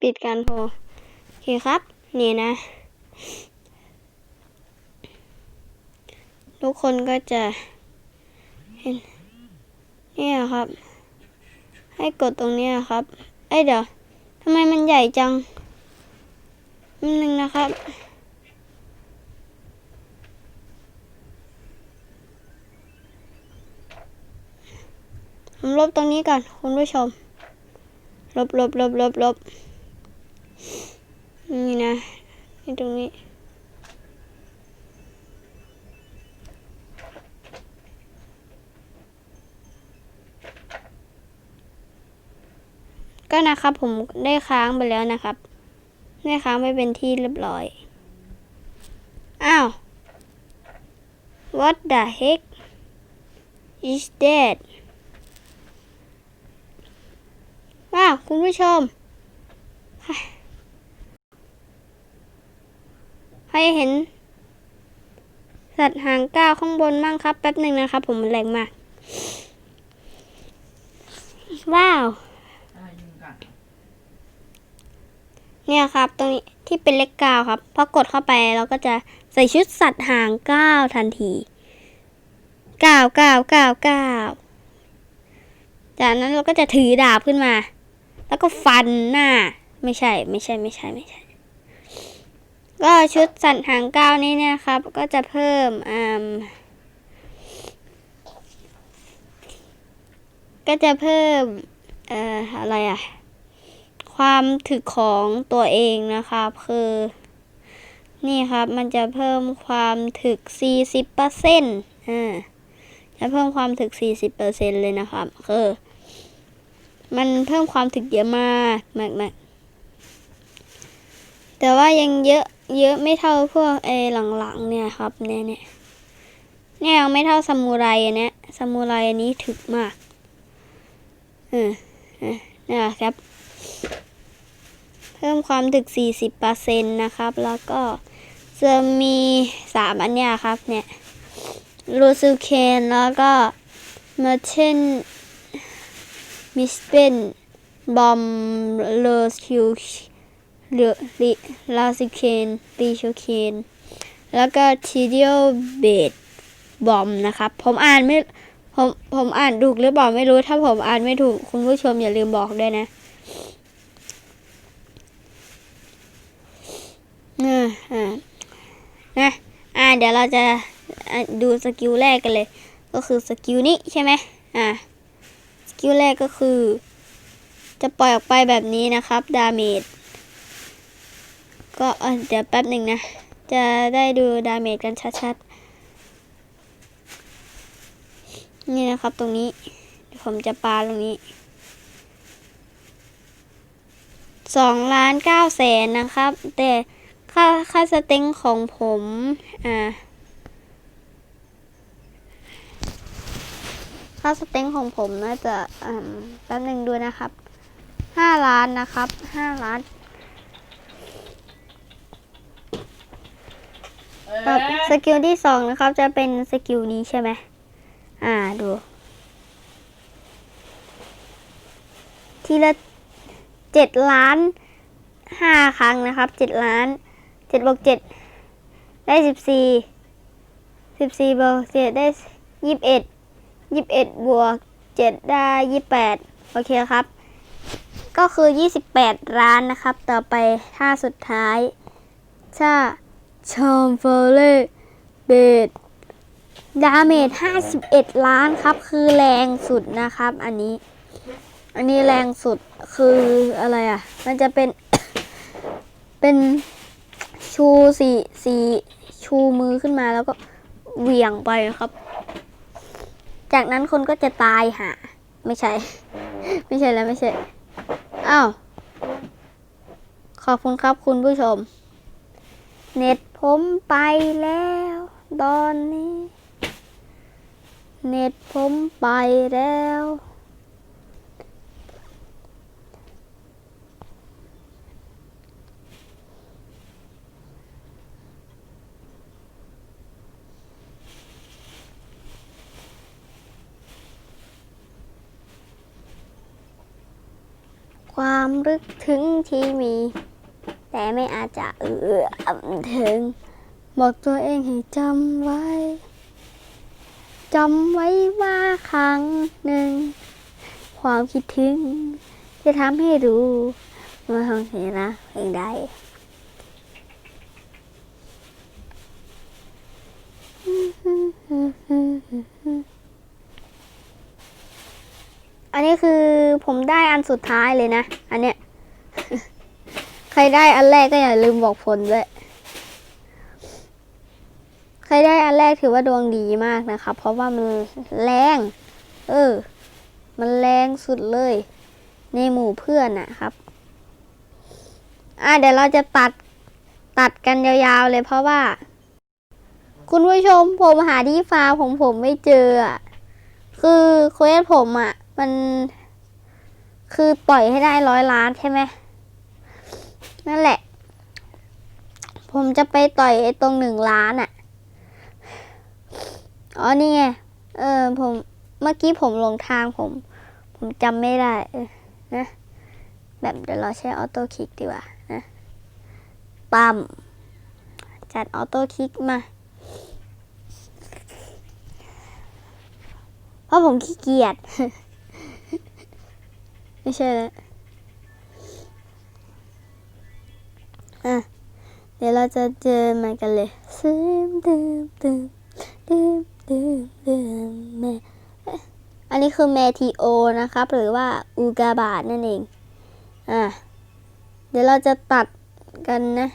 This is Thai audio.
ปิดการโทรโอเคครับ นี่นะ ทุกคนก็จะเห็นนี่ครับ ให้กดตรงนี้ครับ เอ้ยเดี๋ยวทำไมมันใหญ่จังนิดนึงนะครับผมลบตรงนี้ก่อนคุณผู้ชม ลบลบลบลบลบนี่นะนี่ตรงนี้ ก็นะครับผมได้ค้างไปแล้วนะครับ ได้ค้างไปเป็นที่เรียบร้อย อ้าว what the heck is that ว้าวคุณผู้ชม ใครเห็น สัตว์หางก้าวข้างบนบ้างครับ แป๊บหนึ่งนะครับ ผมมันแรงมาก ว้าว เนี่ยครับ ตรงนี้ที่เป็นเลขก้าครับ พอกดเข้าไปเราก็จะใส่ชุดสัตว์หางก้าทันทีก้าเก้าเก้าเก้าจากนั้นเราก็จะถือดาบขึ้นมา แล้วก็ฟันหน้า ไม่ใช่ ไม่ใช่ ไม่ใช่ ไม่ใช่ ก็ชุดสัตว์หางเก้านี้นี่ยครับ ก็จะเพิ่มอ่าก็จะเพิ่มเอ่ออะไรอะความถึกของตัวเองนะครับ คือ นี่ครับมันจะเพิ่มความถึก 40%อ่าจะเพิ่มความถึก 40%เลยนะครับ คือ มันเพิ่มความถึกเยอะมากมากมากแต่ว่ายังเยอะเยอะไม่เท่าพวกไอ้หลังๆ เนี่ยครับเนี่ยเนี่ยเนี่ยยังไม่เท่าซามูไรอันเนี้ยซามูไรอันนี้ถึกมากเออเนี่ยครับ เพิ่มความถึก 40%นะครับ แล้วก็จะมี3อันเนี้ยครับเนี่ยรูซูเคนแล้วก็เมอร์เชน มิสเปนบอมเลอชิวเลือลิลาซิเคนลีชูเคนแล้วก็ทีเดียเบดบอมนะครับ ผมอ่านไม่ผมผมอ่านถูกหรือเปล่าไม่รู้ถ้าผมอ่านไม่ถูกคุณผู้ชมอย่าลืมบอกด้วยนะอ่าอ่านะอ่าเดี๋ยวเราจะดูสกิลแรกกันเลย ก็คือสกิลนี้ใช่ไหมอ่า กิลแรกก็คือ จะปล่อยออกไปแบบนี้นะครับ ดาเมจ ก็เดี๋ยวแป๊บหนึ่งนะ จะได้ดูดาเมจกันชัดๆ นี่นะครับตรงนี้ ผมจะปาตรงนี้สองล้านเก้าแสนนะครับ แต่ค่าค่าสเต็งของผม อ่า ค่าสเต็งของผมน่าจะอ่าแป๊บหนึ่งดูนะครับห้าล้านนะครับห้าล้านเอ้กับยสกิลที่สองนะครับจะเป็นสกิลนี้ใช่ไหมอ่าดูทีละเจ็ดล้านห้าครั้งนะครับเจ็ดล้านเจ็ดบวกเจ็ดได้สิบสี่สิบสี่บวกเจ็ดได้ยี่สิบเอ็ด ยี่สิบเอ็ดบวกเจ็ดได้ยี่แปดโอเคครับ ก็คือยี่สิบแปดล้านนะครับ ต่อไปท่าสุดท้ายถ้าชอมเฟอร์เล่เบดดาเมจ51ล้านครับ คือแรงสุดนะครับ อันนี้ อันนี้แรงสุดคืออะไรอะ มันจะเป็น เป็นชูสีสีชูมือขึ้นมาแล้วก็เหวี่ยงไปครับ จากนั้นคนก็จะตายหาไม่ใช่ ไม่ใช่แล้วไม่ใช่อ้าวขอบคุณครับคุณผู้ชม เน็ตผมไปแล้วตอนนี้ เน็ตผมไปแล้ว ความรึกถึงที่มี แต่ไม่อาจจะเอื้ออำถึง บอกตัวเองให้จำไว้ จำไว้ว่าครั้งหนึ่ง ความคิดถึง จะทำให้รู้ว่าทำเห็นนะเพลงใดอันนี้คือ ผมได้อันสุดท้ายเลยนะ อันเนี้ย ใครได้อันแรกก็อย่าลืมบอกผลด้วย ใครได้อันแรกถือว่าดวงดีมากนะครับเพราะว่ามันแรง เออ มันแรงสุดเลย ในหมู่เพื่อนนะครับ อะเดี๋ยวเราจะตัดตัดกันยาวๆเลยเพราะว่า คุณผู้ชมผมหาที่ฟาร์มของผมไม่เจออะคือเควสผมอะ มัน คือปล่อยให้ได้ร้อยล้านใช่ไหมนั่นแหละ ผมจะไปต่อยไอ้ตรงหนึ่งล้านอะ อ๋อนี่ไง เออผมเมื่อกี้ผมหลงทางผม ผมจำไม่ได้นะ แบบเดี๋ยวเราใช้ออโต้คลิกดีกว่านะปั๊มจัดออโต้คลิกมา เพราะผมขี้เกียจ ไม่ใช่แล้วอะ เดี๋ยวเราจะเจอมันกันเลยซึมดื่มดื่มดื่มดื่มดื่มแม่อันนี้คือเมทีโอนะครับ หรือว่าอูกาบาตนั่นเอง อะ เดี๋ยวเราจะตัดกันนะ